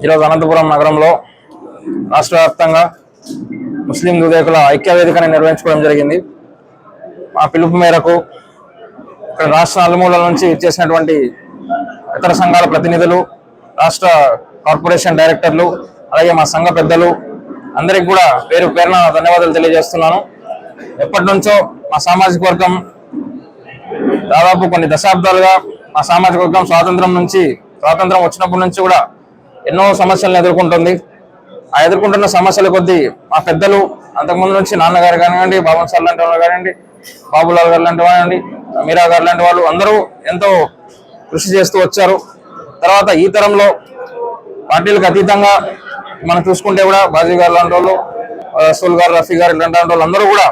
ఈరోజు అనంతపురం నగరంలో రాష్ట్ర వ్యాప్తంగా ముస్లిం దుదేకుల ఐక్య వేదికను నిర్వహించుకోవడం జరిగింది. మా పిలుపు మేరకు ఇక్కడ రాష్ట్ర నలుమూలల నుంచి ఇచ్చేసినటువంటి ఇతర సంఘాల ప్రతినిధులు రాష్ట్ర కార్పొరేషన్ డైరెక్టర్లు అలాగే మా సంఘ పెద్దలు అందరికి కూడా పేరు పేరున ధన్యవాదాలు తెలియజేస్తున్నాను. ఎప్పటి నుంచో మా సామాజిక వర్గం దాదాపు కొన్ని దశాబ్దాలుగా మా సామాజిక వర్గం స్వాతంత్రం నుంచి స్వాతంత్రం వచ్చినప్పటి నుంచి కూడా ఎన్నో సమస్యలను ఎదుర్కొంటుంది. ఆ ఎదుర్కొంటున్న సమస్యల కొద్దీ మా పెద్దలు అంతకుముందు నుంచి నాన్నగారు కానివ్వండి బాబన్ సార్ లాంటి వాళ్ళు కానివ్వండి బాబులాల్ గారు లాంటి వాళ్ళండి మీరా గారు లాంటి వాళ్ళు అందరూ ఎంతో కృషి చేస్తూ వచ్చారు. తర్వాత ఈ తరంలో పార్టీలకు అతీతంగా మనం చూసుకుంటే కూడా బాజీ గారు లాంటి వాళ్ళు రసూల్ గారు రఫీ గారు ఇలాంటి వాళ్ళు అందరూ కూడా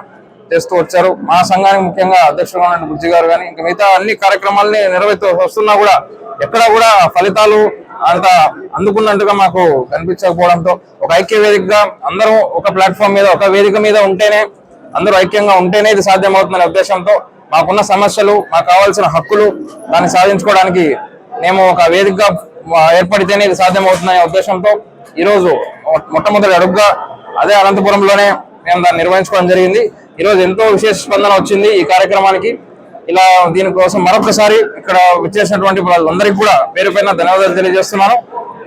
చేస్తూ వచ్చారు. మా సంఘానికి ముఖ్యంగా అధ్యక్షుడు ఉన్న బుజ్జి గారు కానీ ఇంకా మిగతా అన్ని కార్యక్రమాలని నిర్వహిస్తూ వస్తున్నా కూడా ఎక్కడ కూడా ఫలితాలు అంత అందుకున్నట్టుగా మాకు కనిపించకపోవడంతో ఒక ఐక్య వేదికగా అందరూ ఒక ప్లాట్ఫామ్ మీద ఒక వేదిక మీద ఉంటేనే అందరూ ఐక్యంగా ఉంటేనే ఇది సాధ్యమవుతుందనే ఉద్దేశంతో మాకున్న సమస్యలు మాకు కావాల్సిన హక్కులు దాన్ని సాధించుకోవడానికి మేము ఒక వేదికగా ఏర్పడితేనే ఇది సాధ్యమవుతుందనే ఉద్దేశంతో ఈరోజు మొట్టమొదటి అడుగుగా అదే అనంతపురంలోనే మేము దాన్ని నిర్వహించుకోవడం జరిగింది. ఈరోజు ఎంతో విశేష స్పందన వచ్చింది ఈ కార్యక్రమానికి. ఇలా దీనికోసం మరొకసారి ఇక్కడ వచ్చేసినటువంటి వాళ్ళందరికీ కూడా పేరు పైన ధన్యవాదాలు తెలియజేస్తున్నాను.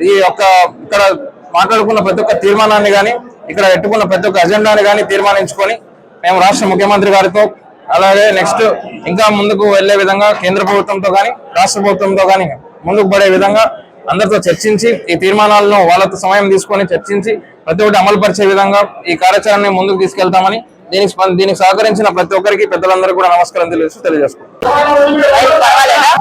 ఈ యొక్క ఇక్కడ మాట్లాడుకున్న ప్రతి ఒక్క తీర్మానాన్ని కానీ ఇక్కడ పెట్టుకున్న ప్రతి ఒక్క అజెండాని కానీ తీర్మానించుకొని మేము రాష్ట్ర ముఖ్యమంత్రి గారితో అలాగే నెక్స్ట్ ఇంకా ముందుకు వెళ్ళే విధంగా కేంద్ర ప్రభుత్వంతో కానీ రాష్ట్ర ప్రభుత్వంతో కానీ ముందుకు పడే విధంగా అందరితో చర్చించి ఈ తీర్మానాలను వాళ్ళతో సమయం తీసుకొని చర్చించి ప్రతి ఒక్కటి అమలు పరిచే విధంగా ఈ కార్యాచరణని ముందుకు తీసుకెళ్తామని దీనికి దీనికి సహకరించిన ప్రతి ఒక్కరికి పెద్దలందరూ కూడా నమస్కారం తెలియజేసి తెలియజేసుకుంటాం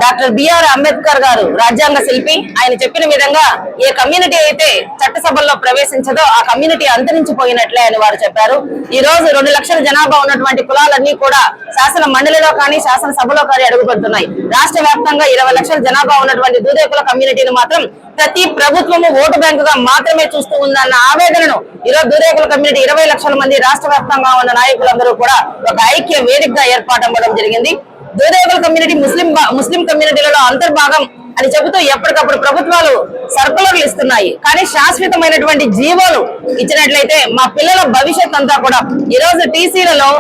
డాక్టర్ బిఆర్ అంబేద్కర్ గారు రాజ్యాంగ శిల్పి. ఆయన చెప్పిన విధంగా ఏ కమ్యూనిటీ అయితే చట్టసభల్లో ప్రవేశించదో ఆ కమ్యూనిటీ అంతరించిపోయినట్లే అని వారు చెప్పారు. ఈ రోజు రెండు లక్షల జనాభా ఉన్నటువంటి కులాలన్నీ కూడా శాసన మండలిలో కానీ శాసనసభలో కానీ అడుగుపెడుతున్నాయి. రాష్ట్ర వ్యాప్తంగా ఇరవై లక్షల జనాభా ఉన్నటువంటి దూదేకుల కమ్యూనిటీని మాత్రం ప్రతి ప్రభుత్వము ఓటు బ్యాంకుగా మాత్రమే చూస్తూ ఉందన్న ఆవేదనను ఈరోజు దూరేకుల కమ్యూనిటీ ఇరవై లక్షల మంది రాష్ట్ర వ్యాప్తంగా ఉన్న నాయకులందరూ కూడా ఒక ఐక్య వేదికగా ఏర్పాటు అవ్వడం జరిగింది. దూదేవుల కమ్యూనిటీ ముస్లిం ముస్లిం కమ్యూనిటీలలో అంతర్భాగం అని చెబుతూ ఎప్పటికప్పుడు ప్రభుత్వాలు సర్కులర్లు ఇస్తున్నాయి. కానీ శాశ్వతమైనటువంటి జీవోలు ఇచ్చినట్లయితే మా పిల్లల భవిష్యత్ అంతా కూడా ఈ రోజు టీసీలలో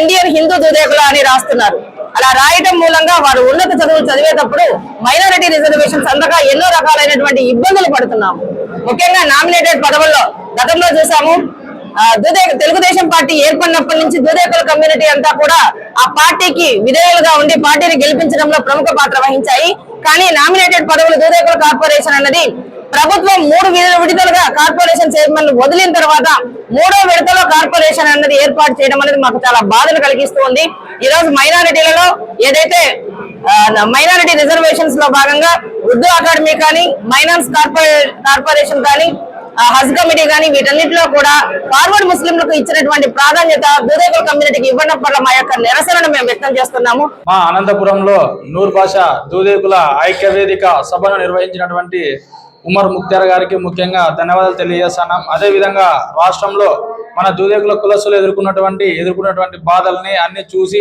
ఇండియన్ హిందూ దూదేకుల అని రాస్తున్నారు. అలా రాయటం మూలంగా వారు ఉన్నత చదువులు చదివేటప్పుడు మైనారిటీ రిజర్వేషన్స్ అందగా ఎన్నో రకాలైనటువంటి ఇబ్బందులు పడుతున్నాము. ముఖ్యంగా నామినేటెడ్ పదవుల్లో గతంలో చూసాము దుదే తెలుగుదేశం పార్టీ ఏర్పడినప్పటి నుంచి దుదేకుల కమ్యూనిటీ అంతా కూడా ఆ పార్టీకి విధేయులుగా ఉండి పార్టీని గెలిపించడంలో ప్రముఖ పాత్ర వహించాయి. కానీ నామినేటెడ్ పదవులు దుదేకుల కార్పొరేషన్ అన్నది ప్రభుత్వం మూడు విడతలుగా కార్పొరేషన్ చైర్మన్ వదిలిన తర్వాత మూడో విడతలో కార్పొరేషన్ అన్నది ఏర్పాటు చేయడం అనేది మాకు చాలా బాధను కలిగిస్తూ ఉంది ఈ రోజు మైనారిటీలలో ఏదైతే మైనారిటీ రిజర్వేషన్స్లో భాగంగా ఉర్దూ అకాడమీ కానీ మైనాన్స్ కార్పొరేషన్ కానీ హజ్ కమిటీ కానీ వీటన్నిటిలో కూడా ఫార్వర్డ్ ముస్లింలకు ఇచ్చినటువంటి ప్రాధాన్యత దూదేకుల కమ్యూనిటీకి ఇవ్వడం పట్ల మా యొక్క నిరసనను మేము వ్యక్తం చేస్తున్నాము. మా అనంతపురంలో నూర్ భాష దూదేకుల ఐక్య వేదిక సభను నిర్వహించినటువంటి ఉమర్ ముక్తార్ గారికి ముఖ్యంగా ధన్యవాదాలు తెలియజేస్తున్నాం. అదేవిధంగా రాష్ట్రంలో మన దూదేకుల కులసులు ఎదుర్కొన్నటువంటి ఎదుర్కొన్నటువంటి బాధల్ని అన్ని చూసి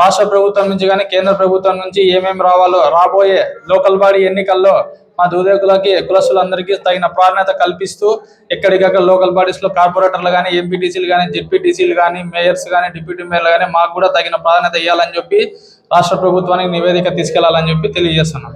రాష్ట్ర ప్రభుత్వం నుంచి కానీ కేంద్ర ప్రభుత్వం నుంచి ఏమేమి రావాలో రాబోయే లోకల్ బాడీ ఎన్నికల్లో మా దూదేకులకి కులస్తులందరికీ తగిన ప్రాధాన్యత కల్పిస్తూ ఎక్కడికక్కడ లోకల్ బాడీస్లో కార్పొరేటర్లు కానీ ఎంపీటీసీలు కానీ జెడ్పీటీసీలు కానీ మేయర్స్ కానీ డిప్యూటీ మేయర్లు కానీ మాకు కూడా తగిన ప్రాధాన్యత ఇవ్వాలని చెప్పి రాష్ట్ర ప్రభుత్వానికి నివేదిక తీసుకెళ్ళాలని చెప్పి తెలియజేస్తున్నాం.